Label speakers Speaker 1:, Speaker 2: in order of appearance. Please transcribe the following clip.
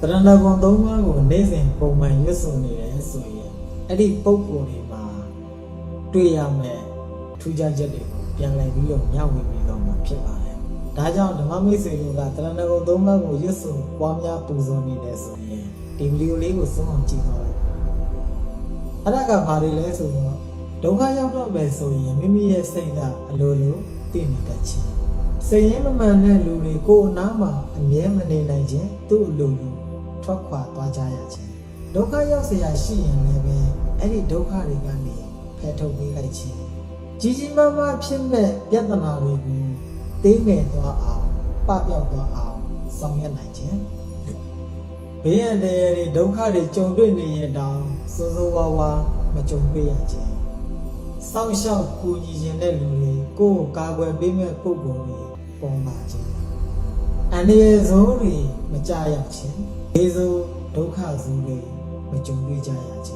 Speaker 1: တရဏဂုံသုံးပါးကိုနေ့စဉ်ပုံမှန်ရွတ်ဆိုနေတယ်ဆိုရင်အဲ့ဒီပုံကိုယ်တွေမှာတွေ့ရမယ်ထူးခြားချက်တွေကိုပြန်လည်ပြီးတော့မျှဝေပြီးတော့မှာဖြစ်ပါတယ်။ဒါကြောင့်ဓမ္မမိတ်ဆွေတို့ကတရဏဂုံသုံးပါးကိုရွတ်ဆိုပွားများပူဇော်နေတယ်ဆိုရင်ဒီဗီဒီယိုလေးကိုဆုံးအောင်ကြည့်ပါဦး။အဲ့ဒါကဘာတွေလဲဆိုတော့ဒုက္ခရောက်တော့မယ်ဆိုရင်မိမိရဲ့စိတ်ကအလိုလိုသိနေတတ်ခြင်းစိတ်ရင်းမမှန်တဲ့လူတွေကိုယ်အနားမှာအမြဲမနေနိုင်ခြင်းသူ့အလိုလို ထွက်ခွာသွားကြရခြင်းဒုက္ခရောက်เสียရှိရင်လည်းပဲအဲ့ဒီဒုက္ခတွေကနေဖယ်ထုတ်ပေးလိုက်ခြင်းကြီးကြီးမားမားဖြစ်မဲ့ပြဿနာတွေကိုသိငယ်သွားအောင်ပပျောက်သွားအောင်ဆောင်ရွက်နိုင်ခြင်းဘေးရန်တွေဒုက္ခတွေကြုံတွေ့နေရင်တောင်စိုးစိုးဝါးဝါမကြုံတွေ့ရခြင်း စောင့်ရှောက်ကူညီခြင်းတဲ့လူတွေကိုယ့်ကိုကာကွယ်ပေးမဲ့ပုဂ္ဂိုလ်တွေပေါ်လာခြင်း အန္တရာယ်ဆိုးတွေမကြရောက်ခြင်းဒေဆိုဒုက္ခဆိုးတွေမကြုံတွေ့ကြရခြင်း